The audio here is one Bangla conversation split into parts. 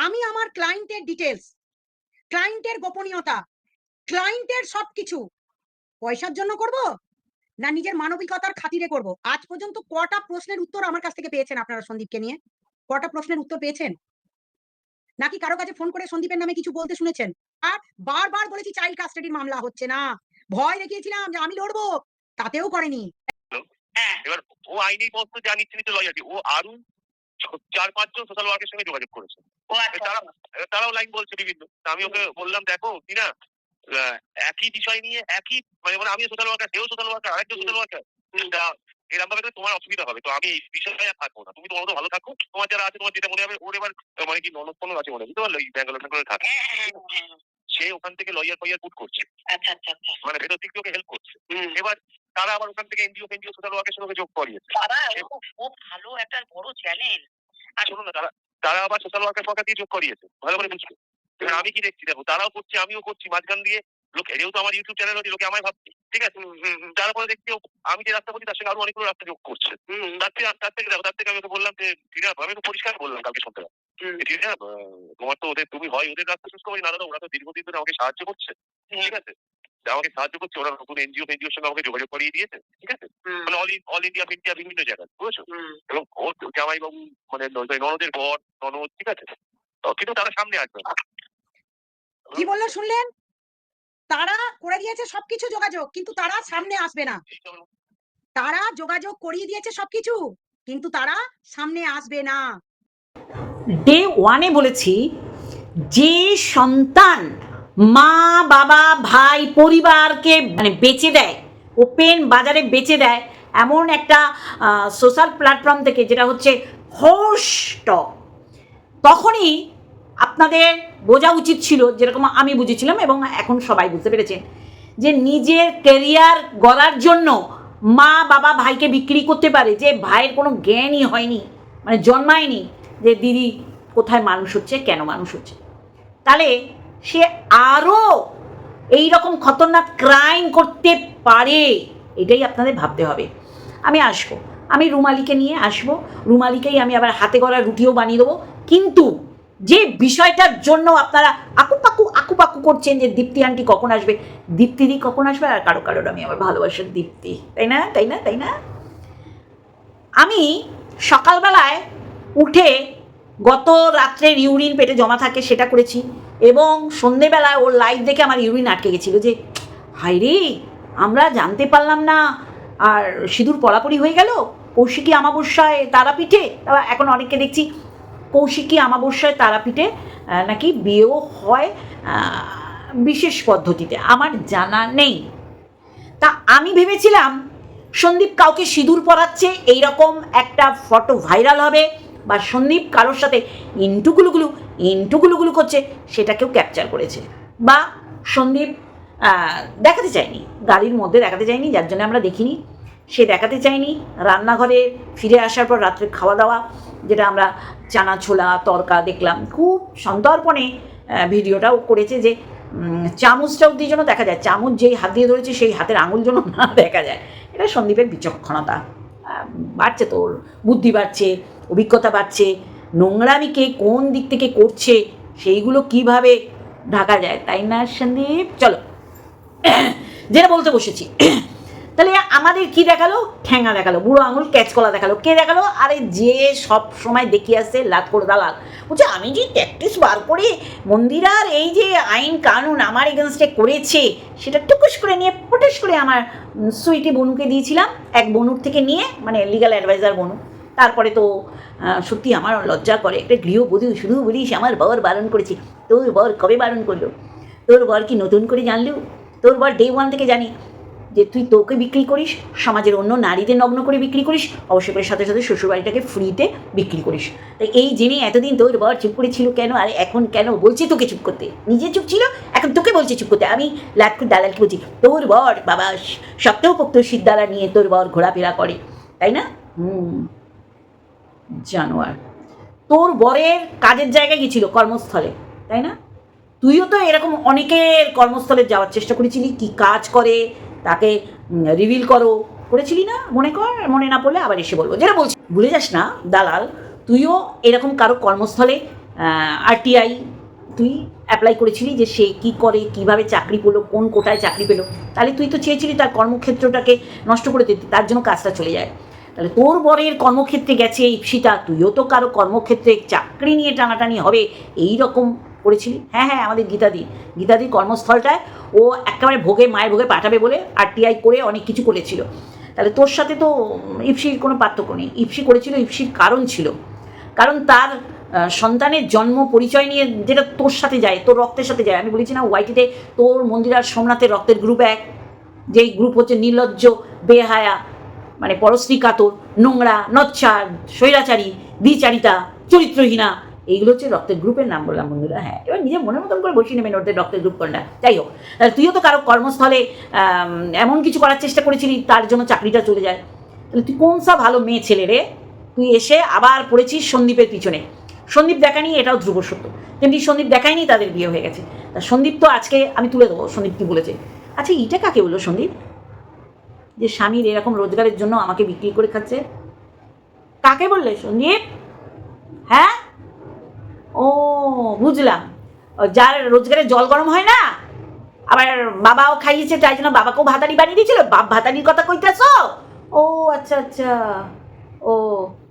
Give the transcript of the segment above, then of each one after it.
আমি আমার ক্লায়েন্টের ডিটেলস ক্লায়েন্টের গোপনীয়তা ক্লায়েন্টের সবকিছু পয়সার জন্য করব না নিজের মানবিকতার খাতিরে করব? আজ পর্যন্ত কটা প্রশ্নের উত্তর আমার কাছ থেকে পেয়েছেন আপনারা সন্দীপকে নিয়ে? কটা প্রশ্নের উত্তর পেয়েছেন? নাকি কারও কাছে ফোন করে সন্দীপের নামে কিছু বলতে শুনেছেন? আর বারবার বলেছি চাইল্ড কাস্টাডির মামলা হচ্ছে না। ভয় দেখিয়েছিলাম যে আমি লড়বো, তাতেও করেনি। হ্যাঁ এবার ও আইনি পথ জানিস তো লয়ারটি ও আরও ছ- চার পাঁচজন সোশ্যাল ওয়ার্কের সঙ্গে যোগাযোগ করেছে। আচ্ছা। তারা তারাও লাইন বলছে বিভিন্ন। আমি ওকে বললাম দেখো না একই বিষয় নিয়ে একই মানে মানে আমিও সোশ্যাল ওয়ার্কার সেও সোশ্যাল ওয়ার্কার আরেকজন সোশ্যাল ওয়ার্কার এরকম ভাবে তোমার অসুবিধা হবে। তো আমি এই বিষয়ে আর থাকব না। তুমি তোমার মতো ভালো থাকো। তোমার যারা আছে তোমার যেটা মনে হবে ওর এবার মানে কি ননদ ফনদ আছে মনে বুঝতে পারল? ব্যাঙ্গালোর ট্যাঙ্গালোরে থাকে। হ্যাঁ, হ্যাঁ, হ্যাঁ। সে ওখান থেকে লয়ার ফয়ার পুট করছে। আচ্ছা আচ্ছা মানে ভেতর থেকে ওকে হেল্প করছে। এবার তারা আবার ওখান থেকে এনজিও ফেনজিও সোশ্যাল ওয়ার্কের সঙ্গে যোগ করিয়েছে। ও খুব ভালো একটা বড় চ্যানেল আর শুনুন না তারা তারা আবার সোশ্যাল ওয়ার্কের সরকার দিয়ে যোগ করিয়েছে। ভালো করে বুঝছ এবার আমি কি দেখছি? দেখো তারাও করছে আমিও করছি মাঝখান দিয়ে লোক যেহেতু আমার ইউটিউব চ্যানেল হচ্ছে লোকে আমায় ভাবছে। ঠিক আছে? তারপরে দেখছি আমি যে রাস্তা বলছি তার সঙ্গে আরও অনেকগুলো রাস্তা যোগ করছে। তার থেকে তার থেকে দেখো তার থেকে আমি ওকে বললাম যে ঠিক আছে আমি তো পরিষ্কার বললাম কালকে ঠিক আছে তোমার তো ওদের তুমি হয় ওদের রাস্তা চুজ করবে না দাদা ওরা তো দীর্ঘদিন ধরে আমাকে সাহায্য করছে। ঠিক আছে? আমাকে সাহায্য করছে ওরা নতুন এনজিও ফেনজিওর সঙ্গে আমাকে যোগাযোগ করিয়ে দিয়েছে ঠিক আছে? মানে অল অল ইন্ডিয়া ইন্ডিয়া বিভিন্ন জায়গায় বুঝেছ? এবং ওর জামাইবাবু মানে ননদের বর ননদ ঠিক আছে? কিন্তু তারা সামনে আসবে কি বলল শুনলেন? তারা করে দিয়েছে সবকিছু যোগাযোগ কিন্তু তারা সামনে আসবে না। তারা যোগাযোগ করিয়ে দিয়েছে সবকিছু কিন্তু তারা সামনে আসবে না। ডে ওয়ানে বলেছি যে সন্তান মা, বাবা, ভাই, পরিবারকে মানে বেচে দেয়, ওপেন বাজারে বেচে দেয় এমন একটা সোশ্যাল প্ল্যাটফর্ম থেকে যেটা হচ্ছে হোস্টক তখনই আপনাদের বোঝা উচিত ছিল, যেরকম আমি বুঝেছিলাম এবং এখন সবাই বুঝতে পেরেছেন যে নিজের কেরিয়ার গড়ার জন্য মা, বাবা, ভাইকে বিক্রি করতে পারে যে ভাইয়ের কোনো জ্ঞানই হয়নি মানে জন্মায়নি যে দিদি কোথায় মানুষ হচ্ছে, কেন মানুষ হচ্ছে। তাহলে সে আরও এই রকম খতরনাক ক্রাইম করতে পারে। এটাই আপনাদের ভাবতে হবে। আমি আসব। আমি রুমালিকে নিয়ে আসব। রুমালিকেই আমি আবার হাতে গড়া রুটিও বানিয়ে দেবো। কিন্তু যে বিষয়টার জন্য আপনারা আকুপাকু আকুপাকু করছেন যে দীপ্তি আন্টি কখন আসবে? দীপ্তিদি কখন আসবে? আর কারও কারোর আমি আমার ভালোবাসার দীপ্তি। তাই না? তাই না? তাই না? আমি সকালবেলায় উঠে গত রাত্রের ইউরিন পেটে জমা থাকে, সেটা করেছি। এবং সন্ধেবেলায় ওর লাইভ দেখে আমার ইউরিন আটকে গেছিল যে হাই রে, আমরা জানতে পারলাম না। আর সিঁদুর পড়াপড়ি হয়ে গেল? কৌশিকী আমাবস্যায় তারাপীঠে? এখন অনেককে দেখছি, কৌশিকী আমাবস্যায় তারাপীঠে নাকি বিয়েও হয় বিশেষ পদ্ধতিতে? আমার জানা নেই। তা আমি ভেবেছিলাম, সন্দীপ কাউকে সিঁদুর পরাচ্ছে এইরকম একটা ফটো ভাইরাল হবে। বা সন্দীপ কারোর সাথে ইন্টুগুলুগুলু ইন্টুগুলুগুলু করছে সেটাকেও ক্যাপচার করেছে। বা সন্দীপ দেখাতে চায়নি, গাড়ির মধ্যে দেখাতে চায়নি, যার জন্য আমরা দেখিনি। সে দেখাতে চায়নি, রান্নাঘরে ফিরে আসার পর রাত্রে খাওয়া দাওয়া, যেটা আমরা চানা ছোলা, তরকা দেখলাম। খুব সন্তর্পণে ভিডিওটাও করেছে যে চামচটা অব্দি যেন দেখা যায়, চামচ যেই হাত দিয়ে ধরেছে, সেই হাতের আঙুল যেন না দেখা যায়। এটা সন্দীপের বিচক্ষণতা। বাড়ছে তোর, বুদ্ধি বাড়ছে অভিজ্ঞতা বাড়ছে নোংরামিকে কোন দিক থেকে করছে, সেইগুলো কীভাবে ঢাকা যায়, তাই না সন্দীপ? চলো। যেটা বলতে বসেছি। তাহলে আমাদের কি দেখাল? ঠ্যাঙা দেখাল, বুড়ো আঙুল, ক্যাচকলা দেখাল। কে দেখাল? আরে যে সব সময় দেখিয়ে আসছে করে দালাল। বলছে, আমি যে ট্যাকটিস বার করে মন্দিরার এই যে আইন কানুন আমার এগেনস্টে করেছে, সেটা টুকুস করে নিয়ে পটাশ করে আমার সুইটি বনুকে দিয়েছিলাম, এক বনুর থেকে নিয়ে মানে লিগাল অ্যাডভাইজার বনু। তারপরে তো সত্যি আমার লজ্জা করে। একটা গৃহবধূ, শুধু বলিস আমার বর বারণ করেছে। তোর বর কবে বারণ করল? তোর বর কি নতুন করে জানলেও তোর বর ডে ওয়ান থেকে জানি যে তুই তোকে বিক্রি করিস, সমাজের অন্য নারীদের নগ্ন করে বিক্রি করিস, অবশ্যই করে সাথে সাথে শ্বশুরবাড়িটাকে ফ্রিতে বিক্রি করিস। তাই এই জেনে এতদিন তোর বর চুপ করেছিল কেন? আর এখন কেন বলছে তোকে চুপ করতে? নিজে চুপ ছিল? এখন তোকে বলছে চুপ করতে। আমি লাটকুর দালালকে বলছি, তোর বর বাবা শক্তপোক্ত সিদ্ধারা নিয়ে তোর বর ঘোরাফেরা করে। তাই না? হুম। জানোয়ার। তোর বরের কাজের জায়গায় গেছিল কর্মস্থলে, তাই না? তুইও তো এরকম অনেকের কর্মস্থলে যাওয়ার চেষ্টা করেছিলি, কি কাজ করে, তাকে রিভিল করো। করেছিলি না? মনে কর, মনে না পড়লে আবার এসে বলব। যেটা বলছি, ভুলে যাস না, দালাল, তুইও এরকম কারও কর্মস্থলে আরটিআই তুই অ্যাপ্লাই করেছিলি যে সে কি করে, কীভাবে চাকরি পেল, কোন কোটায় চাকরি পেল? তাহলে তুই তো চেয়েছিলি তার কর্মক্ষেত্রটাকে নষ্ট করে দিতে, তার জন্য কাজটা চলে যায়। তাহলে তোর বরের কর্মক্ষেত্রে গেছে ইপসিতা তুইও তো কারও কর্মক্ষেত্রে চাকরি নিয়ে টানাটানি হবে। এই রকম করেছিলি? হ্যাঁ হ্যাঁ আমাদের গীতাদি। গীতাদির কর্মস্থলটায় ও একেবারে ভোগে, মায়ের ভোগে পাঠাবে বলে আরটিআই করে অনেক কিছু করেছিল। তাহলে তোর সাথে তো ইপসির কোনো পার্থক্য নেই। ইপসি করেছিল ইপসির কারণ ছিল। কারণ তার সন্তানের জন্ম পরিচয় নিয়ে যেটা তোর সাথে যায়, তোর রক্তের সাথে যায়। আমি বলেছি না, ওয়াইটিতে তোর মন্দির আর সোমনাথের রক্তের গ্রুপ এক। যেই গ্রুপ হচ্ছে নির্লজ্জ, বেহায়া মানে পরশ্রী কাতর নোংরা, নচ্ছার, স্বৈরাচারী, দ্বিচারিতা, চরিত্রহীনা, এইগুলো হচ্ছে রক্তের গ্রুপের নাম বললাম বন্ধুরা। হ্যাঁ এবার নিজের মনের মতন করে বসিয়ে নেবেন ওদের রক্তের গ্রুপ কোনটা যাই হোক তাহলে তুইও তো কারও কর্মস্থলে এমন কিছু করার চেষ্টা করেছিলি, তার জন্য চাকরিটা চলে যায়। তাহলে তুই কোন সা ভালো মেয়ে ছেলে রে? তুই এসে আবার পড়েছিস সন্দীপের পিছনে। সন্দীপ দেখানি এটাও ধ্রুব সত্য। তেমনি সন্দীপ দেখায়নি, তাদের বিয়ে হয়ে গেছে। তা সন্দীপ তো আজকে আমি তুলে দেবো, সন্দীপ কি বলেছে? আচ্ছা এইটা কাকে বলল সন্দীপ? যে স্বামীর এরকম রোজগারের জন্য আমাকে বিক্রি করে খাচ্ছে। কাকে বললে সন্দীপ? হ্যাঁ? ও, বুঝলাম। যার রোজগারে জল গরম হয় না, আবার বাবাও খাইয়েছে, তাই জন্য বাবাকেও ভাতারি বানিয়ে দিয়েছিল। বাপ ভাতারির কথা কইতেছ? ও আচ্ছা আচ্ছা। ও,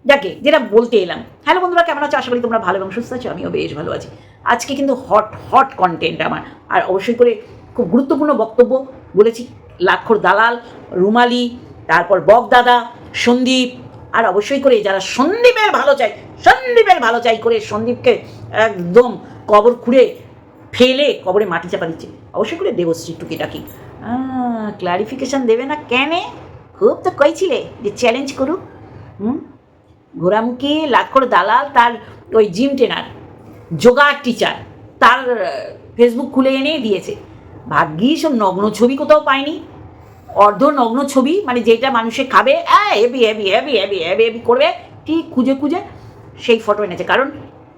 যাকে যেটা বলতে এলাম। হ্যালো বন্ধুরা, কেমন আছো? আশা করি তোমরা ভালো এবং সুস্থ আছো, আমিও বেশ ভালো আছি। আজকে কিন্তু হট হট কন্টেন্ট আমার। আর অবশ্যই করে খুব গুরুত্বপূর্ণ বক্তব্য বলেছি। লাক্ষর দালাল, রুমালি, তারপর বকদাদা সন্দীপ, আর অবশ্যই করে যারা সন্দীপের ভালো চাই, সন্দীপের ভালো চাই করে সন্দীপকে একদম কবর খুঁড়ে ফেলে কবরে মাটি চাপা দিচ্ছে। অবশ্যই করে দেবশ্রী টুকিটাকি। ক্লারিফিকেশন দেবে না কেনে? খুব তো কইছিলে যে চ্যালেঞ্জ করুক। হুম? ঘোরামুখী লাক্ষর দালাল, তার ওই জিম ট্রেনার যোগা টিচার তার ফেসবুক খুলে এনে দিয়েছে। ভাগ্যিস নগ্ন ছবি কোথাও পাইনি। অর্ধ নগ্ন ছবি মানে যেটা মানুষে খাবে heavy heavy heavy heavy heavy heavy করবে, ঠিক খুঁজে খুঁজে সেই ফটো এনেছে। কারণ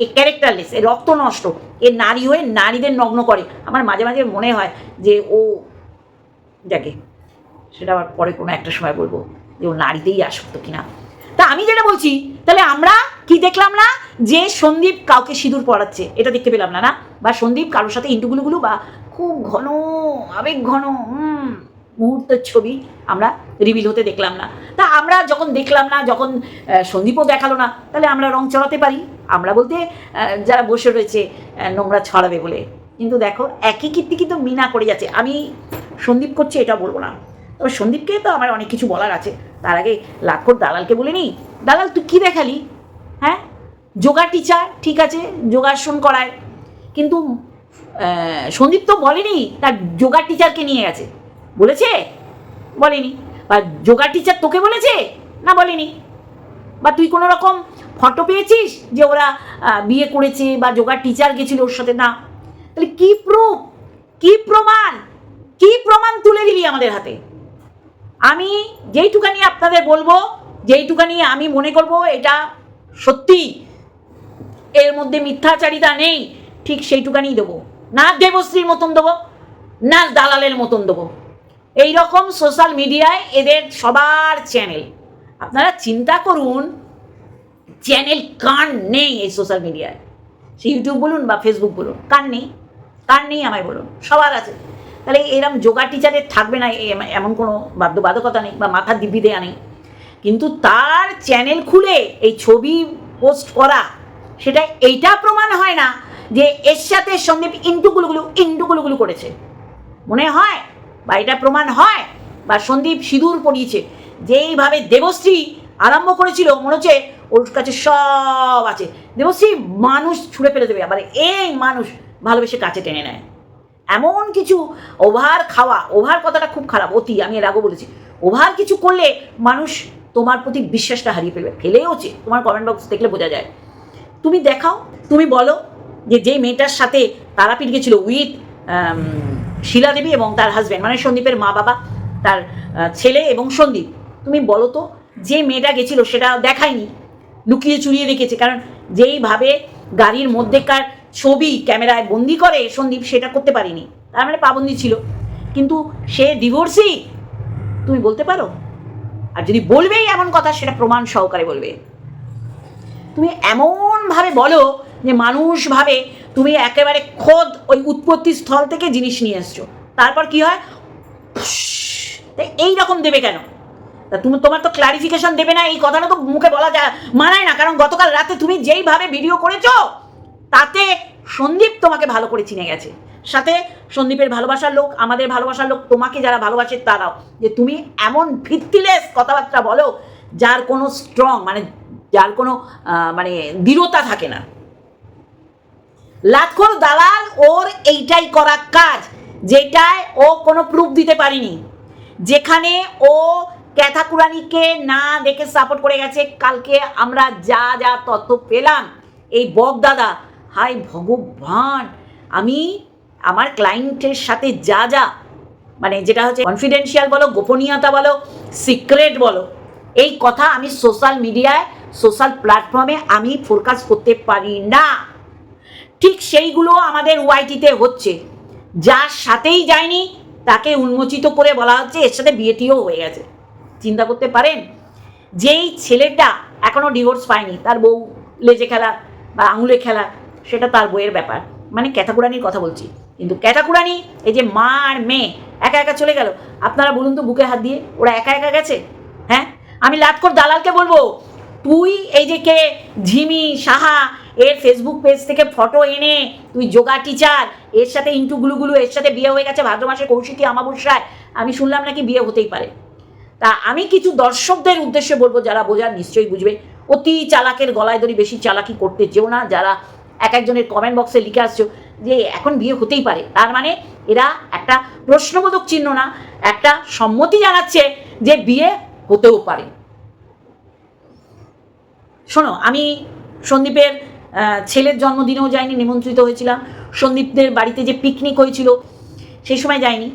এ ক্যারেক্টারলেস এ রক্ত নষ্ট, এ নারী হয়ে নারীদের নগ্ন করে। আমার মাঝে মাঝে মনে হয় যে ও, যাকে, সেটা আবার পরে কোনো একটা সময় বলব যে ও নারীতেই আসক্ত কিনা। তা আমি যেটা বলছি, তাহলে আমরা কি দেখলাম না? যে সন্দীপ কাউকে সিঁদুর পড়াচ্ছে এটা দেখতে পেলাম না না? বা সন্দীপ কারোর সাথে ইন্টুগুলো বা খুব ঘন, আবেগ ঘন, হুম। মুহূর্তের ছবি আমরা রিভিল হতে দেখলাম না। তা আমরা যখন দেখলাম না, যখন সন্দীপও দেখাল না, তাহলে আমরা রং চড়াতে পারি। আমরা বলতে যারা বসে রয়েছে নোংরা ছড়াবে বলে। কিন্তু দেখো, একই কীর্তি কিন্তু মিনা করে যাচ্ছে। আমি সন্দীপ করছে এটা বলব না। তবে সন্দীপকে তো আমার অনেক কিছু বলার আছে। তার আগে লাক্ষর দালালকে বলে নিই, দালাল, তুই কী দেখালি? হ্যাঁ? যোগা টিচার ঠিক আছে, যোগাসন করায়। কিন্তু সন্দীপ তো বলেনি, তার যোগা টিচারকে নিয়ে গেছে। বলেছে? বলেনি। বা যোগা টিচার তোকে বলেছে? না, বলেনি। বা তুই কোনো রকম ফটো পেয়েছিস যে ওরা বিয়ে করেছে বা যোগার টিচার গেছিল ওর সাথে? না। তাহলে কি প্রুফ কি প্রমাণ? কি প্রমাণ তুলে দিলি আমাদের হাতে? আমি যেইটুকানি আপনাদের বলব, যেইটুকানি আমি মনে করব, এটা সত্যি। এর মধ্যে মিথ্যাচারিতা নেই। ঠিক সেইটুকানি দেবো। না দেবশ্রীর মতন দেবো না দালালের মতন দেবো। এই রকম সোশ্যাল মিডিয়ায় এদের সবার চ্যানেল আপনারা চিন্তা করুন চ্যানেল কার নেই এই সোশ্যাল মিডিয়ায় সে ইউটিউব বলুন বা ফেসবুক বলুন, কার নেই? কার নেই আমায় বলুন, সবার আছে। তাহলে এরম যোগা টিচারের থাকবে না এমন কোনো বাধ্যবাধকতা নেই বা মাথার দিব্যি দেয়া নেই। কিন্তু তার চ্যানেল খুলে এই ছবি পোস্ট করা, সেটা এইটা প্রমাণ হয় না যে এর সাথে সন্দীপ ইন্টুগুলোগুলো ইন্টুগুলোগুলো করেছে। মনে হয়? বা এটা প্রমাণ হয়? বা সন্দীপ সিঁদুর পরিয়েছে। যেইভাবে দেবশ্রী আরম্ভ করেছিল, মনে হচ্ছে ওর কাছে সব আছে। দেবশ্রী মানুষ ছুঁড়ে ফেলে দেবে, আবার এই মানুষ ভালোবেসে কাছে টেনে নেয়। এমন কিছু ওভার খাওয়া, ওভার কথাটা খুব খারাপ, অতি, আমি এর আগেও বলেছি। ওভার কিছু করলে মানুষ তোমার প্রতি বিশ্বাসটা হারিয়ে ফেলবে, ফেলেওছে। তোমার কমেন্ট বক্স দেখলে বোঝা যায়। তুমি দেখাও, তুমি বলো। যে যেই মেয়েটার সাথে তারাপীঠ গেছিল উইথ শিলা দেবী এবং তার হাজব্যান্ড মানে সন্দীপের মা বাবা, তার ছেলে এবং সন্দীপ। তুমি বলো তো, যে মেয়েটা গেছিল সেটা দেখায়নি, লুকিয়ে চুরিয়ে রেখেছে কারণ যেইভাবে গাড়ির মধ্যেকার ছবি ক্যামেরায় বন্দি করে, সন্দীপ সেটা করতে পারিনি। তার মানে পাবন্দি ছিল। কিন্তু সে ডিভোর্সি তুমি বলতে পারো? আর যদি বলবেই এমন কথা, সেটা প্রমাণ সহকারে বলবে। তুমি এমনভাবে বলো যে মানুষ ভাবে তুমি একেবারে খোদ ওই উৎপত্তি স্থল থেকে জিনিস নিয়ে এসছো। তারপর কি হয়? এই রকম দেবে কেন? তা তুমি, তোমার তো ক্লারিফিকেশন দেবে না, এই কথাটা তো মুখে বলা যায়, মানায় না, কারণ গতকাল রাতে তুমি যেইভাবে ভিডিও করেছ, তাতে সন্দীপ তোমাকে ভালো করে চিনে গেছে। সাথে সন্দীপের ভালোবাসার লোক, আমাদের ভালোবাসার লোক, তোমাকে যারা ভালোবাসে তারাও। যে তুমি এমন ভিত্তিলেস কথাবার্তা বলো, যার কোনো স্ট্রং মানে যার কোনো মানে দৃঢ়তা থাকে না। লাতখোর দালাল ওর এইটাই করা কাজ, যেটায় ও কোনো প্রুফ দিতে পারিনি। যেখানে ও ক্যাথাকুরানিকে না দেখে সাপোর্ট করে গেছে, কালকে আমরা যা যা তথ্য পেলাম, এই বক দাদা হাই ভগবান! আমি আমার ক্লায়েন্টের সাথে যা যা মানে যেটা হচ্ছে কনফিডেন্সিয়াল বলো, গোপনীয়তা বলো সিক্রেট বলো, এই কথা আমি সোশ্যাল মিডিয়ায় সোশ্যাল প্ল্যাটফর্মে আমি ফোরকাস্ট করতে পারি না। ঠিক সেইগুলো আমাদের ওয়াইটিতে হচ্ছে। যার সাথেই যায়নি, তাকে উন্মোচিত করে বলা হচ্ছে, এর সাথে বিয়েটিও হয়ে গেছে। চিন্তা করতে পারেন, যেই ছেলেটা এখনও ডিভোর্স পায়নি, তার বউ লেজে খেলা বা আঙুলে খেলা, সেটা তার বইয়ের ব্যাপার। মানে ক্যাথাকুরানির কথা বলছি। কিন্তু ক্যাথাকুরানি, এই যে মা আর মেয়ে, একা একা চলে গেল। আপনারা বলুন তো বুকে হাত দিয়ে, ওরা একা একা গেছে? হ্যাঁ? আমি লাটকর দালালকে বলব, তুই এই যে কে? ঝিমি, সাহা এর ফেসবুক পেজ থেকে ফটো এনে তুই যোগা টিচার এর সাথে ইন্টু গুলুগুলু এর সাথে বিয়ে হয়ে গেছে ভাদ্র মাসে কৌশিকী আমাবস্যায় আমি শুনলাম নাকি বিয়ে হতেই পারে। তা আমি কিছু দর্শকদের উদ্দেশ্যে বলব, যারা বোঝার নিশ্চয়ই বুঝবে। অতি চালাকের গলায় দড়ি বেশি চালাকি করতে যেও না, যারা এক একজনের কমেন্ট বক্সে লিখে আসছো যে এখন বিয়ে হতেই পারে। তার মানে এরা একটা প্রশ্নবোধক চিহ্ন না, একটা সম্মতি জানাচ্ছে যে বিয়ে হতেও পারে। শোনো, আমি সন্দীপের ছেলের জন্মদিনেও যাইনি, নিমন্ত্রিত হয়েছিলাম। সন্দীপদের বাড়িতে যে পিকনিক হয়েছিল, সেই সময় যাইনি।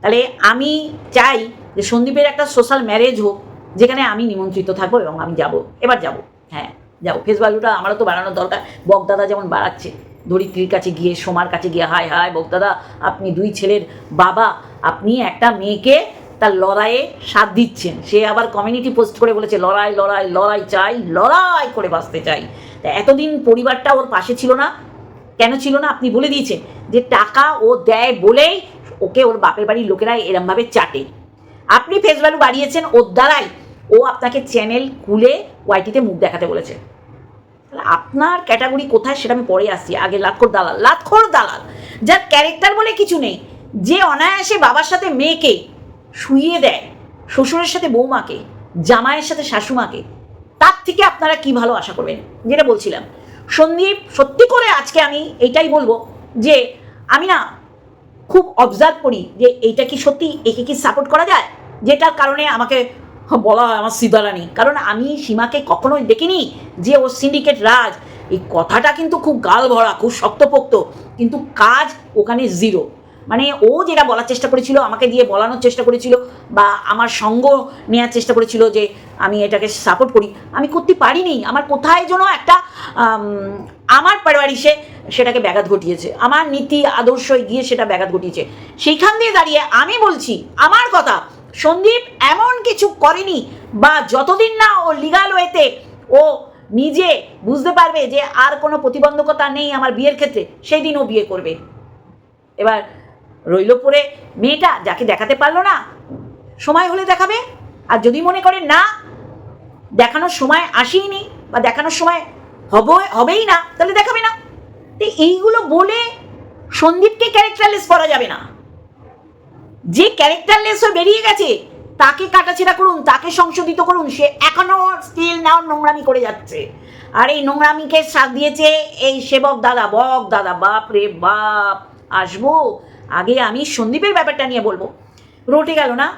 তাহলে আমি চাই যে সন্দীপের একটা সোশ্যাল ম্যারেজ হোক, যেখানে আমি নিমন্ত্রিত থাকব এবং আমি যাব। এবার যাব। হ্যাঁ যাব। ফেস ভ্যালুটা আমারও তো বাড়ানোর দরকার। বকদাদা যেমন বাড়াচ্ছে, ধরিত্রীর কাছে গিয়ে, সোমার কাছে গিয়ে, হায় হায় বকদাদা আপনি দুই ছেলের বাবা, আপনি একটা মেয়েকে তার লড়াইয়ে সাথ দিচ্ছেন। সে আবার কমিউনিটি পোস্ট করে বলেছে, লড়াই লড়াই লড়াই চাই, লড়াই করে বাঁচতে চাই। তা এতদিন পরিবারটা ওর পাশে ছিল না। কেন ছিল না? আপনি বলে দিয়েছেন যে টাকা ও দেয় বলেই ওকে ওর বাপের বাড়ির লোকেরা এরমভাবে চাটে। আপনি ফেস ভ্যালু বাড়িয়েছেন, ওর দ্বারাই। ও আপনাকে চ্যানেল খুলে ওয়াইটিতে মুখ দেখাতে বলেছে। তাহলে আপনার ক্যাটাগরি কোথায় সেটা আমি পরে আসছি। আগে লাতখোর দালাল। লাতখোর দালাল। যার ক্যারেক্টার বলে কিছু নেই। যে অনায়াসে বাবার সাথে মেয়েকে শুইয়ে দেয়, শ্বশুরের সাথে বৌমাকে, জামাইয়ের সাথে শাশুমাকে তার থেকে আপনারা কি ভালো আশা করবেন? যেটা বলছিলাম। সন্দীপ, সত্যি করে আজকে আমি এটাই বলব যে, আমি না খুব অবজার্ভ করি যে এইটা কি সত্যি, একে কি সাপোর্ট করা যায়? যেটার কারণে আমাকে বলা হয় আমার সিদারানি কারণ আমি সীমাকে কখনোই দেখিনি যে ও সিন্ডিকেট রাজ। এই কথাটা কিন্তু খুব গাল ভরা খুব শক্তপোক্ত। কিন্তু কাজ ওখানে জিরো মানে ও যেটা বলার চেষ্টা করেছিল আমাকে দিয়ে বলানোর চেষ্টা করেছিল বা আমার সঙ্গ নেওয়ার চেষ্টা করেছিল যে আমি এটাকে সাপোর্ট করি আমি করতে পারিনি। আমার কোথায় যেন একটা আম, আমার পারিবারিসে সেটাকে ব্যাঘাত ঘটিয়েছে আমার নীতি আদর্শ গিয়ে সেটা ব্যাঘাত ঘটিয়েছে। সেইখান দিয়ে দাঁড়িয়ে আমি বলছি আমার কথা সন্দীপ এমন কিছু করেনি বা যতদিন না ও লিগাল ওয়েতে ও নিজে বুঝতে পারবে যে আর কোনো প্রতিবন্ধকতা নেই আমার বিয়ের ক্ষেত্রে সেই দিন ও বিয়ে করবে। এবার রইল পরে মেয়েটা যাকে দেখাতে পারল না, সময় হলে দেখাবে। আর যদি মনে করে না, দেখানোর সময় আসেইনি বা দেখানোর সময় হবে, হবেই না, তাহলে দেখাবে না। তো এইগুলো বলে সন্দীপকে ক্যারেক্টারলেস করা যাবে না। যে ক্যারেক্টারলেস হয়ে বেরিয়ে গেছে, তাকে কাটাছেড়া করুন, তাকে সংশোধিত করুন, সে এখনও স্টিল নাও নোংরামি করে যাচ্ছে। আর এই নোংরামিকে সাথ দিয়েছে এই সেবক দাদা, বক দাদা বাপ রে বাপ, আসব। আগে আমি সন্দীপের ব্যাপারটা নিয়ে বলব। রটে গেল না,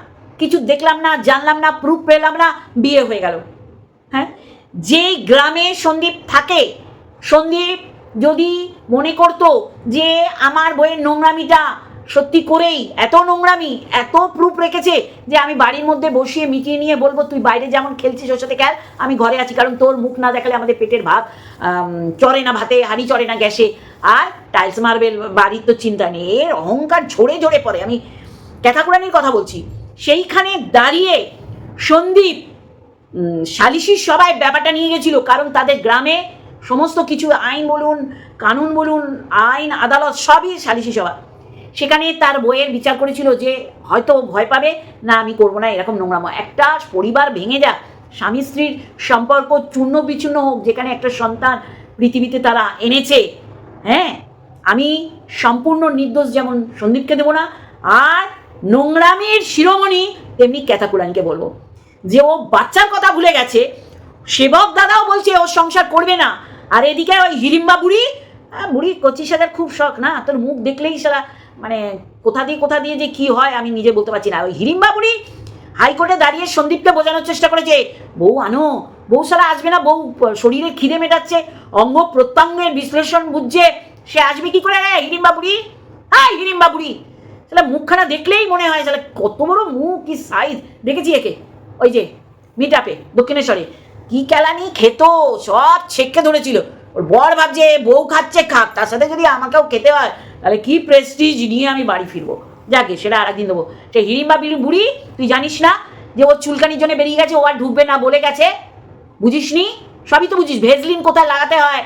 কিছু দেখলাম না, জানলাম না প্রুফ পেলাম না, বিয়ে হয়ে গেল। হ্যাঁ? যেই গ্রামে সন্দীপ থাকে, সন্দীপ যদি মনে করতো যে আমার বইয়ের নোংরামিটা সত্যি করেই এত নোংরামি, এত প্রুফ রেখেছে যে আমি বাড়ির মধ্যে বসিয়ে মিটিয়ে নিয়ে বলব, তুই বাইরে যেমন খেলছিস ওর সাথে খেল, আমি ঘরে আছি, কারণ তোর মুখ না দেখালে আমাদের পেটের ভাত চড়ে না ভাতে, হাড়ি চড়ে না গ্যাসে। আর টাইলস মার্বেল বাড়ির তো চিন্তা নেই, এর অহংকার ঝরে ঝরে পড়ে। আমি ক্যাথাকুরানির কথা বলছি। সেইখানে দাঁড়িয়ে সন্দীপ সালিশির সবাই ব্যাপারটা নিয়ে গেছিল, কারণ তাদের গ্রামে সমস্ত কিছু আইন বলুন, কানুন বলুন, আইন, আদালত সবই সালিশি সভা। সেখানে তার বইয়ের বিচার করেছিল যে হয়তো ভয় পাবে, না আমি করব না, এরকম নোংরামো। একটা পরিবার ভেঙে যাক, স্বামী স্ত্রীর সম্পর্ক চূর্ণ বিচূর্ণ হোক, যেখানে একটা সন্তান পৃথিবীতে তারা এনেছে হ্যাঁ? আমি সম্পূর্ণ নির্দোষ যেমন সন্দীপকে দেবো না, আর নোংরামির শিরোমণি তেমনি ক্যাথাকুরানকে বলব। যে ও বাচ্চার কথা ভুলে গেছে, সেবক দাদাও বলছে ও সংসার করবে না। আর এদিকে ওই হিরিম্বা বুড়ি বুড়ি কচি সাজার খুব শখ না? তোর মুখ দেখলেই সারা মানে কোথা দিয়ে কোথা দিয়ে যে কি হয় আমি নিজে বলতে পারছি না। ওই হিরিম্বা বুড়ি হাইকোর্টে দাঁড়িয়ে সন্দীপকে বোঝানোর চেষ্টা করেছে, বউ আনো, বউ সারা আসবে না, বউ শরীরে খিদে মেটাচ্ছে, অঙ্গ প্রত্যঙ্গের বিশ্লেষণ বুঝছে, সে আসবে কি করে রে হিরিম্বা বুড়ি হ্যাঁ হিরিম্বা বুড়ি তাহলে মুখখানা দেখলেই মনে হয় তাহলে কত বড় মুখ, কি সাইজ দেখেছি একে, ওই যে মিট আপে দক্ষিণেশ্বরে। কি কেলানি খেত, সব ছেঁকে ধরেছিল। ওর বর ভাবছে, বউ খাচ্ছে, খাক, তার সাথে যদি আমাকেও খেতে হয়, তাহলে কি প্রেস্টিজ নিয়ে আমি বাড়ি ফিরবো? যাকে সেটা আর একদিন দেবো। সে হিড়িম্বা বিড়ি বুড়ি, তুই জানিস না যে ওর চুলকানির জন্য বেরিয়ে গেছে, ও আর ঢুকবে না বলে গেছে। বুঝিসনি? সবই তো বুঝিস। ভেজলিন কোথায় লাগাতে হয়?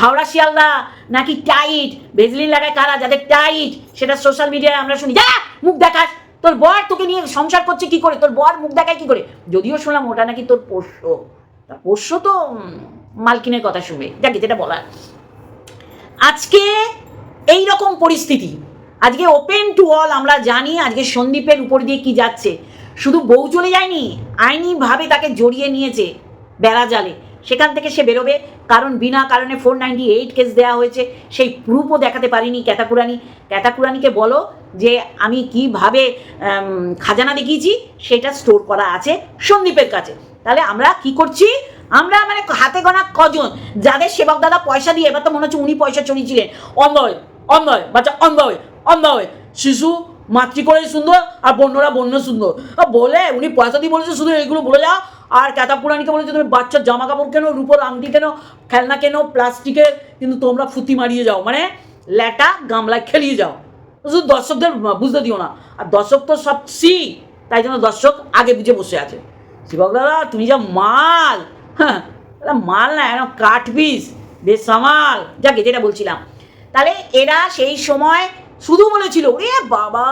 হাওড়া শিয়ালদা নাকি টাইট? ভেজলিন লাগায় কারা? যাদের টাইট, সেটা সোশ্যাল মিডিয়ায় আমরা শুনি। যা, মুখ দেখাস। তোর বর তোকে নিয়ে সংসার করছে কি করে? তোর বর মুখ দেখায় কি করে? যদিও শুনলাম ওটা নাকি তোর পোষ্য। তা পোষ্য তো মালকিনের কথা শুনবে। যাকে যেটা বলার। আজকে এই রকম পরিস্থিতি। আজকে ওপেন টু অল আমরা জানি আজকে সন্দীপের উপর দিয়ে কি যাচ্ছে। শুধু বউ চলে যায়নি, আইনিভাবে তাকে জড়িয়ে নিয়েছে বেড়া জালে। সেখান থেকে সে বেরোবে। কারণ বিনা কারণে ফোর নাইনটি এইট কেস দেওয়া হয়েছে। সেই প্রুফও দেখাতে পারিনি ক্যাতাকুরানি। ক্যাতাকুরানিকে বলো যে আমি কীভাবে খাজানা দেখিয়েছি, সেটা স্টোর করা আছে সন্দীপের কাছে। তাহলে আমরা কি করছি? আমরা মানে হাতে গোনা কজন? যাদের সেবক দাদা পয়সা দিয়ে, এবার তো মনে হচ্ছে উনি পয়সা চড়িয়েছিলেন অন্ধয় অন্ধয় বাচ্চা অন্ধয় অন্ধয় শিশু, মাতৃ করে সুন্দর, আর বন্যরা বন্য সুন্দর। বলে, উনি পয়সা দিয়ে বলেছে, শুধু এইগুলো বলে যাও। আর ক্যাতা পুরানিকে বলেছে, তুমি বাচ্চার জামা কাপড় কেন, রূপোর আংটি কেন, খেলনা কেন, প্লাস্টিকের, কিন্তু তোমরা ফুতি মারিয়ে যাও। মানে ল্যাটা গামলায় খেলিয়ে যাও। শুধু দর্শকদের বুঝতে দিও না। আর দর্শক তো সব সি, তাই জন্য দর্শক আগে বুঝে বসে আছে। শিবক দাদা, তুমি যা মাল! হ্যাঁ মাল না এখন কাঠ পিস বেশ সামাল যাকে যেটা বলছিলাম। তাহলে এরা সেই সময় শুধু বলেছিল, ওরে বাবা,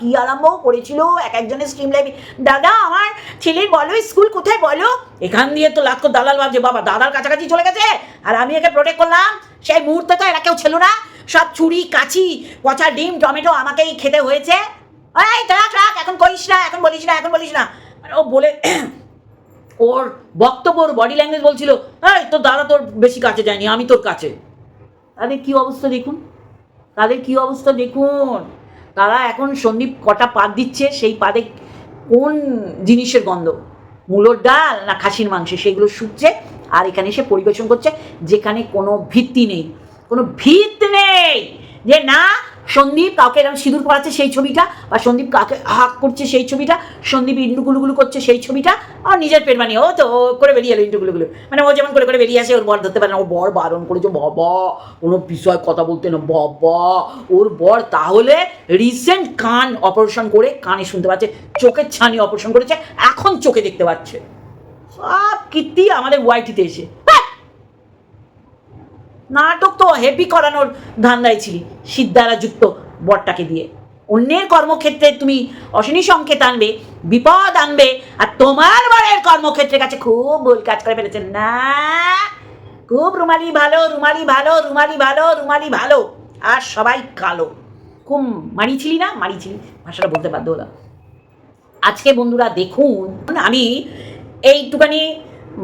কি আরম্ভ করেছিল এক একজনের স্ট্রিম লাইভে দাদা, আমার ছেলের বলো, স্কুল কোথায় বলো? এখান দিয়ে তো লাখ দালাল ভাবছে, বাবা, দাদার কাছাকাছি চলে গেছে, আর আমি একে প্রোটেক্ট করলাম। সেই মুহূর্তে তো এরা কেউ ছিল না। সব ছুরি কাছি পচা ডিম, টমেটো আমাকেই খেতে হয়েছে। এই রাখ রাখ এখন করিস না, এখন বলিস না, এখন বলিস না। ও বলে ওর বক্তব্য, ওর বডি ল্যাঙ্গুয়েজ বলছিল হ্যাঁ তোর দাদা তোর বেশি কাছে যায়নি, আমি তোর কাছে। তাদের কি অবস্থা দেখুন? তাদের কি অবস্থা দেখুন? তারা এখন সন্দীপ কটা পাত দিচ্ছে, সেই পাদে কোন জিনিসের গন্ধ? মূলোর ডাল না খাসির মাংস? সেগুলো শুকছে আর এখানে এসে পরিবেশন করছে, যেখানে কোনো ভিত্তি নেই। কোনো ভিত নেই যে না সন্দীপ কাউকে এরকম সিঁদুর পড়াচ্ছে সেই ছবিটা, বা সন্দীপ কাকে হাক করছে সেই ছবিটা, সন্দীপ ইন্টুগুলুগুলো করছে সেই ছবিটা, আর নিজের পেট বানিয়ে, ও তো করে বেরিয়ে এলো ইন্টুগুলুগুলো মানে ও যেমন করে করে বেরিয়ে আসে, ওর বর ধরতে পারে না, ওর বর বারণ করেছে, বাবা, কোনো বিষয় কথা বলতে না, বাবা, ওর বর তাহলে রিসেন্ট কান অপারেশন করে কানে শুনতে পাচ্ছে, চোখের ছানি অপারেশন করেছে, এখন চোখে দেখতে পাচ্ছে সব কীর্তি আমাদের ওয়াইটিতে এসে! নাটক তো হেভি করানোর ধান্দায় ছিলি, সিদ্ধারা যুক্ত বরটাকে দিয়ে। অন্যের কর্মক্ষেত্রে তুমি অশনি সংকেত আনবে, বিপদ আনবে, আর তোমার বরের কর্মক্ষেত্রের কাছে খুব ভুল কাজ করে ফেলেছে না, খুব রুমালি ভালো রুমালি ভালো রুমালি ভালো রুমালি ভালো, আর সবাই কালো। খুব মারিছিলি না? মারিছিলি ভাষাটা বলতে বাধ্য হলাম। আজকে বন্ধুরা দেখুন, আমি এইটুখানি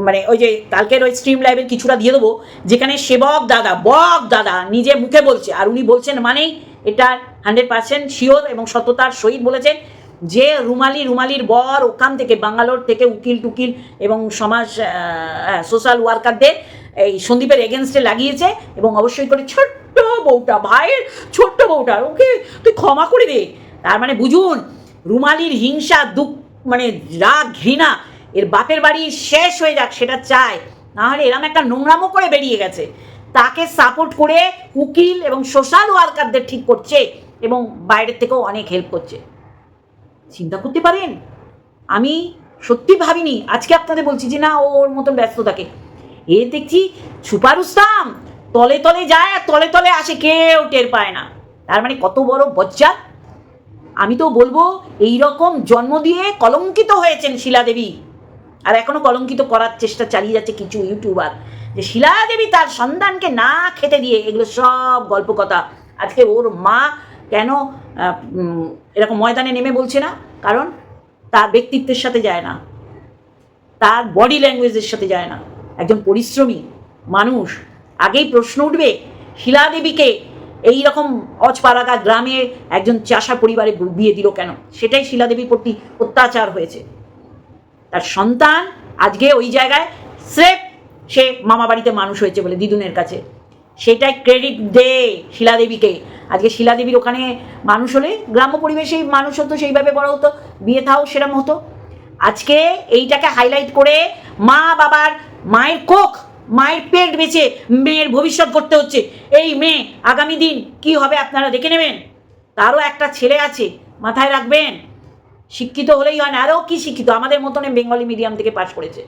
মানে ওই যে কালকের ওই স্ট্রিম লাইভের কিছুটা দিয়ে দেবো, যেখানে সেবক দাদা, বক দাদা নিজে মুখে বলছে, আর উনি বলছেন মানেই এটা হান্ড্রেড পার্সেন্ট শিওর এবং সততার সহিত বলেছেন যে রুমালি রুমালির বর ওখান থেকে বাঙ্গালোর থেকে উকিল টুকিল এবং সমাজ সোশ্যাল ওয়ার্কারদের এই সন্দীপের এগেনস্টে লাগিয়েছে এবং অবশ্যই করে ছোট্ট বউটা, ভাইয়ের ছোট্ট বউটা ওকে তুই ক্ষমা করে দে। তার মানে বুঝুন, রুমালির হিংসা, দুঃখ মানে রাগ, ঘৃণা এর বাপের বাড়ি শেষ হয়ে যাক, সেটা চায় নাহলে এরম একটা নোংরামো করে বেরিয়ে গেছে। তাকে সাপোর্ট করে উকিল এবং সোশ্যাল ওয়ার্কারদের ঠিক করছে এবং বাইরের থেকেও অনেক হেল্প করছে। চিন্তা করতে পারেন? আমি সত্যি ভাবিনি। আজকে আপনাদের বলছি যে না ওর মতন ব্যস্ত থাকে। এ দেখছি সুপারুস্তাম তলে তলে যায় আর তলে তলে আসে, কেউ টের পায় না। তার মানে কত বড় বজ্জাত। আমি তো বলব এই রকম জন্ম দিয়ে কলঙ্কিত হয়েছেন শিলা দেবী আর এখনও কলঙ্কিত করার চেষ্টা চালিয়ে যাচ্ছে কিছু ইউটিউবার। যে শিলা দেবী তার সন্তানকে না খেতে দিয়ে এগুলো সব গল্প কথা আজকে ওর মা কেন এরকম ময়দানে নেমে বলছে না? কারণ তার ব্যক্তিত্বের সাথে যায় না। তার বডি ল্যাঙ্গুয়েজের সাথে যায় না। একজন পরিশ্রমী মানুষ আগেই প্রশ্ন উঠবে শিলা দেবীকে এই রকম অজপাড়াগা গ্রামে একজন চাষা পরিবারে বিয়ে দিল কেন? সেটাই শিলা দেবীর প্রতি অত্যাচার হয়েছে। তার সন্তান আজকে ওই জায়গায় স্রেফ সে মামা বাড়িতে মানুষ হয়েছে বলে দিদুনের কাছে। সেটাই ক্রেডিট দে শিলাদেবীকে। আজকে শিলাদেবীর ওখানে মানুষ হলে, গ্রাম্য পরিবেশেই মানুষ হতো, সেইভাবে বড় হতো, বিয়ে থাও সেরম হতো। আজকে এইটাকে হাইলাইট করে মা বাবার মায়ের কোখ মায়ের পেট বেঁচে মেয়ের ভবিষ্যৎ করতে হচ্ছে। এই মেয়ে আগামী দিন কি হবে আপনারা দেখে নেবেন? তারও একটা ছেলে আছে, মাথায় রাখবেন। শিক্ষিত হলেই হয় না। আরও কি শিক্ষিত? আমাদের মতনে বেঙ্গলি মিডিয়াম থেকে পাশ করেছে।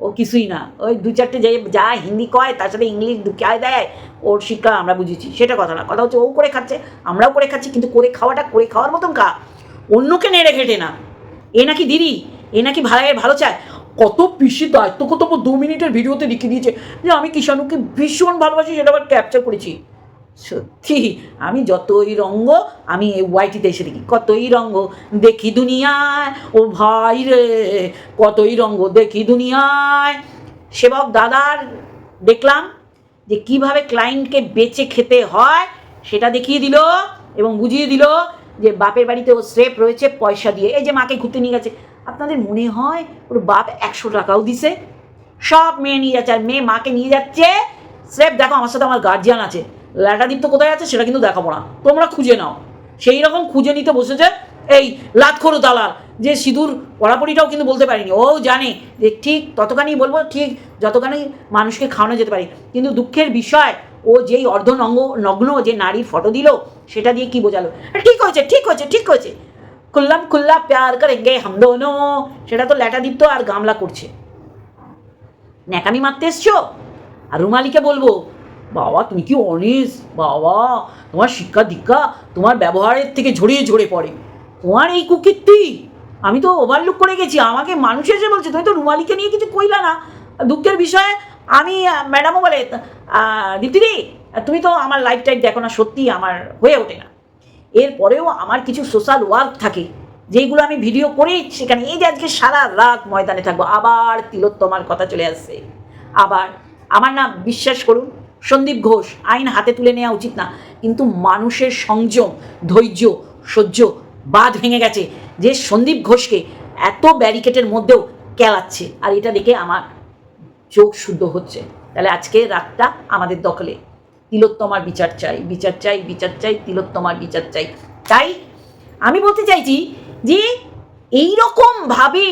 ও কিছুই না। ওই দু চারটে যে, যা হিন্দি কয়, তার সাথে ইংলিশ ঢুকায় দেয়, ওর শিক্ষা আমরা বুঝেছি। সেটা কথা না। কথা হচ্ছে ও করে খাচ্ছে, আমরাও করে খাচ্ছি, কিন্তু করে খাওয়াটা, করে খাওয়ার মতন খা অন্যকে নেড়ে ঘেটে না। এ নাকি দিদি? এ নাকি ভাইয়ের ভালো চায়? কত পিসির দায়িত্ব কত দু মিনিটের ভিডিওতে লিখে দিয়েছে যে, আমি কিষাণুকে ভীষণ ভালোবাসি, সেটা আবার ক্যাপচার করেছি। সত্যি, আমি যতই রঙ্গ, আমি ওয়াইটিতে এসে দেখি, কতই রঙ্গ, দেখি দুনিয়ায়, ও ভাই রে, কতই রঙ্গ, দেখি দুনিয়ায়। সেবক দাদার দেখলাম যে কীভাবে ক্লায়েন্টকে বেচে খেতে হয়, সেটা দেখিয়ে দিল এবং বুঝিয়ে দিল যে বাপের বাড়িতে ও স্রেপ রয়েছে পয়সা দিয়ে। এই যে মাকে ঘুরতে নিয়ে গেছে, আপনাদের মনে হয় ওর বাপ একশো টাকাও দিছে? সব মেয়ে নিয়ে যাচ্ছে, আর মেয়ে মাকে নিয়ে যাচ্ছে, স্রেফ দেখো আমার সাথে আমার গার্জিয়ান আছে। ল্যাটাদীপ্ত কোথায় আছে সেটা কিন্তু দেখাবো না। তোমরা খুঁজে নাও। সেই রকম খুঁজে নিতে বসেছে এই লাতখোরো দালাল, যে সিঁদুর পড়াপড়িটাও কিন্তু বলতে পারিনি। ও জানে যে ঠিক ততখানি বলব, ঠিক যতখানি মানুষকে খাওয়ানো যেতে পারে। কিন্তু দুঃখের বিষয়, ও যেই অর্ধ নঙ্গ নগ্ন যে নারীর ফটো দিল, সেটা দিয়ে কি বোঝালো? ঠিক হয়েছে ঠিক হয়েছে ঠিক হয়েছে। খুল্লাম খুল্লা প্যার করেঙ্গে হাম দোনো। সেটা তো ল্যাটাদীপ্ত আর গামলা করছে। ন্যাকামি মারতে এসছো? আর রুমালিকে বলব বাবা, তুমি কি অনিস বাবা, তোমার শিক্ষা দীক্ষা তোমার ব্যবহারের থেকে ঝরিয়ে ঝরে পড়ে। তোমার এই কুকীর্তি, আমি তো ওভারলুক করে গেছি। আমাকে মানুষ এসে বলছে, তুমি তো রুমালিকে নিয়ে কিছু কইলা না। দুঃখের বিষয়ে, আমি ম্যাডামও বলে দীপ্তিদি তুমি তো আমার লাইফ টাইপ দেখো না সত্যি আমার হয়ে ওঠে না। এরপরেও আমার কিছু সোশ্যাল ওয়ার্ক থাকে, যেইগুলো আমি ভিডিও করি, সেখানে এই যে আজকে সারা রাত ময়দানে থাকব, আবার তিলোত্তমার কথা চলে আসছে। আবার আমার না বিশ্বাস করুন সন্দীপ ঘোষ, আইন হাতে তুলে নেওয়া উচিত না। কিন্তু মানুষের সংযম, ধৈর্য, সহ্য বাঁধ ভেঙে গেছে যে সন্দীপ ঘোষকে এত ব্যারিকেটের মধ্যেও কেলাচ্ছে। আর এটা দেখে আমার চোখ শুদ্ধ হচ্ছে। তাহলে আজকে রাতটা আমাদের দখলে। তিলোত্তমার বিচার চাই বিচার চাই বিচার চাই, তিলোত্তমার বিচার চাই। তাই আমি বলতে চাইছি যে এই রকম ভাবে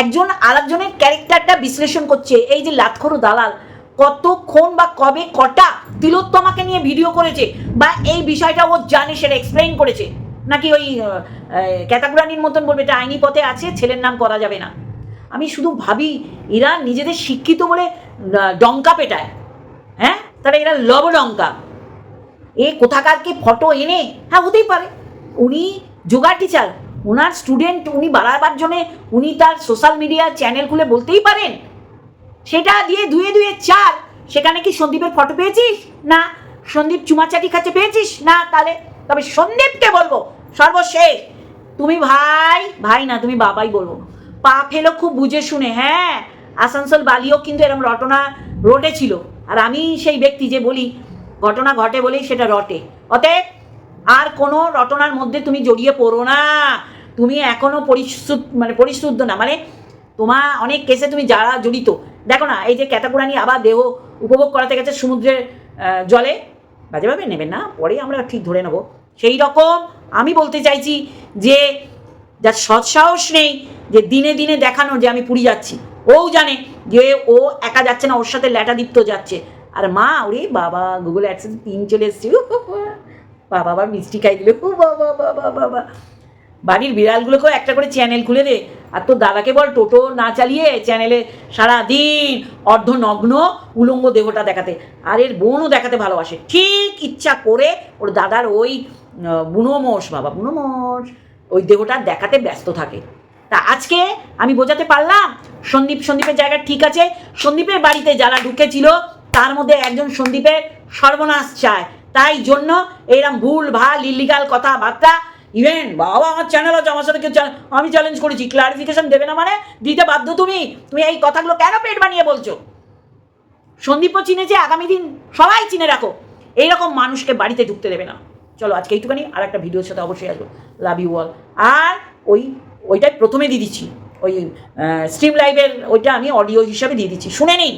একজন আরেকজনের ক্যারেক্টারটা বিশ্লেষণ করছে, এই যে লাতখরো দালাল কতক্ষণ বা কবে কটা তিলোত্তমাকে নিয়ে ভিডিও করেছে বা এই বিষয়টা ও জানে, সেটা এক্সপ্লেইন করেছে? নাকি ওই ক্যাতাকুরানির মতন বলবে এটা আইনি পথে আছে, ছেলের নাম করা যাবে না? আমি শুধু ভাবি, এরা নিজেদের শিক্ষিত বলে ডঙ্কা পেটায়। হ্যাঁ? তারা এরা লব লবডঙ্কা এ কোথাকার কি ফটো এনে? হ্যাঁ হতেই পারে। উনি যোগা টিচার ওনার স্টুডেন্ট উনি বাড়াবার জন্যে উনি তার সোশ্যাল মিডিয়া চ্যানেল খুলে বলতেই পারেন। সেটা দিয়ে ধুয়ে ধুয়ে চার। সেখানে কি সন্দীপের ফটো পেয়েছিস? না। সন্দীপ চুমাচাটি খাচ্ছে পেয়েছিস? না। তাহলে, তবে সন্দীপকে বলব, সর্বশেষ। তুমি ভাই ভাই না, তুমি বাবাই বলব। পা ফেলো খুব বুঝে শুনে হ্যাঁ? আসানসোল বালিও কিন্তু এরকম রটনা রোডে ছিল। আর আমি সেই ব্যক্তি যে বলি, ঘটনা ঘটে বলেই সেটা রটে। অতএব, আর কোনো রটনার মধ্যে তুমি জড়িয়ে পড়ো না। তুমি এখনও পরিশুদ্ধ মানে পরিশুদ্ধ না। মানে তোমার অনেক কেসে তুমি যারা জড়িত দেখো না এই যে ক্যাতাকুরানি আবার দেহ উপভোগ করাতে গেছে সমুদ্রের জলে। বাজেভাবে নেবেন না পরে আমরা ঠিক ধরে নেব। সেই রকম আমি বলতে চাইছি যে যার সৎসাহস নেই যে দিনে দিনে দেখানো যে আমি পুরী যাচ্ছি ও জানে যে ও একা যাচ্ছে না ওর সাথে ল্যাটাদীপ্ত যাচ্ছে। আর মা ওরে বাবা গুগল অ্যাডসেন্স পিন চলে এসছে উহ, বাবা মিষ্টি খাই দিল বাবা বাবা বাবা। বাড়ির বিড়ালগুলোকেও একটা করে চ্যানেল খুলে দে। আর তোর দাদাকে বল, টোটো না চালিয়ে চ্যানেলে সারা দিন অর্ধনগ্ন উলঙ্গ দেহটা দেখাতে। আর এর বোনও দেখাতে ভালোবাসে। ঠিক ইচ্ছা করে ওর দাদার ওই বুনোমোষ বাবা বুনোমোষ ওই দেহটা দেখাতে ব্যস্ত থাকে। তা আজকে আমি বোঝাতে পারলাম, সন্দীপ সন্দীপের জায়গা ঠিক আছে। সন্দীপের বাড়িতে যারা ঢুকেছিল, তার মধ্যে একজন সন্দীপের সর্বনাশ চায়। তাই জন্য এরম ভুল, ভালো ইলিগাল কথাবার্তা ইভেন বাবা আমার চ্যানেল আছে, আমার সাথে কেউ আমি চ্যালেঞ্জ করেছি ক্লারিফিকেশন দেবে না মানে দিতে বাধ্য তুমি। তুমি এই কথাগুলো কেন পেট বানিয়ে বলছো? সন্দীপও চিনেছে, আগামী দিন সবাই চিনে রাখো। এইরকম মানুষকে বাড়িতে ঢুকতে দেবে না। চলো আজকে এইটুখানি, আর একটা ভিডিওর সাথে অবশ্যই আসব। লাভ ইউ অল আর ওই, ওইটাই প্রথমে দিয়ে দিচ্ছি। ওই স্ট্রিম লাইভের ওইটা আমি অডিও হিসাবে দিয়ে দিচ্ছি। শুনে নিন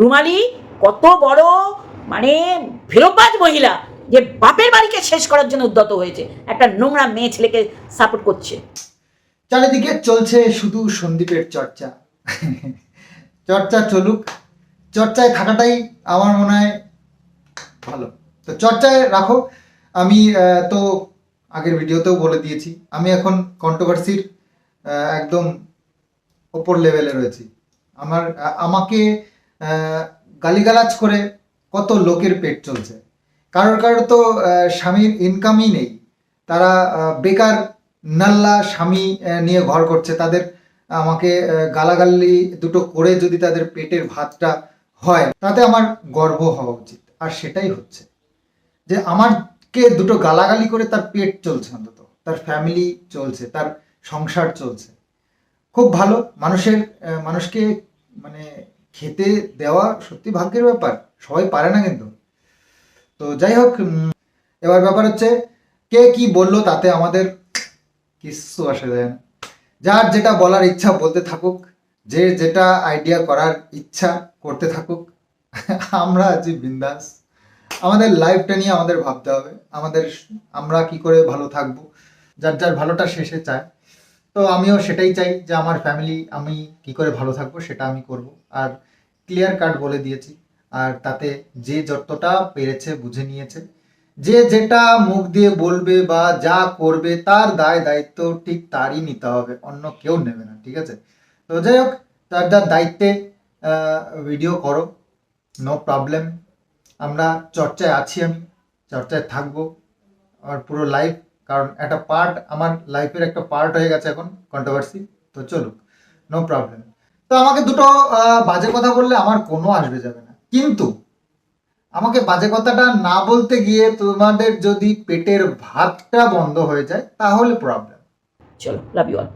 রুমালি কত বড় মানে ফেরোবাজ মহিলা। যে বাপের বাড়িকে শেষ করার জন্য উদ্যত হয়েছে। একটা নোংরা মেয়ে ছেলেকে সাপোর্ট করছে। চারিদিকে চলছে শুধু সন্দীপের চর্চা। চর্চা চলুক। চর্চায় থাকাটাই আমার মনে হয় ভালো। তো চর্চায় রাখো। আমি তো আগের ভিডিওতেও বলে দিয়েছি। আমি এখন কন্ট্রোভার্সির একদম ওপর লেভেলে রয়েছি। আমার আমাকে গালিগালাজ করে কত লোকের পেট চলছে। কারোর কারোর তো স্বামীর ইনকামই নেই। তারা বেকার নাল্লা স্বামী নিয়ে ঘর করছে। তাদের আমাকে আহ, গালাগালি দুটো করে যদি তাদের পেটের ভাতটা হয় তাতে আমার গর্ব হওয়া উচিত। আর সেটাই হচ্ছে যে আমারকে দুটো গালাগালি করে তার পেট চলছে অন্তত। তার ফ্যামিলি চলছে তার সংসার চলছে। খুব ভালো। মানুষের মানুষকে মানে খেতে দেওয়া সত্যি ভাগ্যের ব্যাপার। সবাই পারে না কিন্তু। তো যাই হোক এবার ব্যাপার হচ্ছে, কে কি বলল তাতে আমাদের কিচ্ছু আসে যায় না। যার যেটা বলার ইচ্ছা বলতে থাকুক, যে যেটা আইডিয়া করার ইচ্ছা করতে থাকুক, আমরা আছি বিন্দাস। আমাদের লাইফটা নিয়ে আমাদের ভাবতে হবে। আমাদের, আমরা কি করে ভালো থাকব? যার যার ভালোটা শেষে চায়। তো আমিও সেটাই চাই যে আমার ফ্যামিলি আমি কি করে ভালো থাকব সেটা আমি করব। আর ক্লিয়ার কাট বলে দিয়েছি। আর তাতে যে যতটা পেরেছে, বুঝে নিয়েছে। যে যেটা মুখ দিয়ে বলবে বা যা করবে, তার দায় দায়িত্ব ঠিক তারই নিতে হবে, অন্য কেউ নেবে না, ঠিক আছে? তো যাই হোক, তার যার দায়িত্বে ভিডিও করো নো প্রবলেম আমরা চর্চায় আছি আমি, চর্চায় থাকব আমার পুরো লাইফ কারণ একটা পার্ট আমার লাইফের একটা পার্ট হয়ে গেছে এখন কন্ট্রোভার্সি তো চলুক নো প্রবলেম তো আমাকে দুটো বাজে কথা বললে আমার কোনো আসবে যাবে না। কিন্তু আমাকে বাজে কথাটা না বলতে গিয়ে তোমাদের যদি পেটের ভাতটা বন্ধ হয়ে যায়, তাহলে প্রবলেম চলো লাভ ইউ অল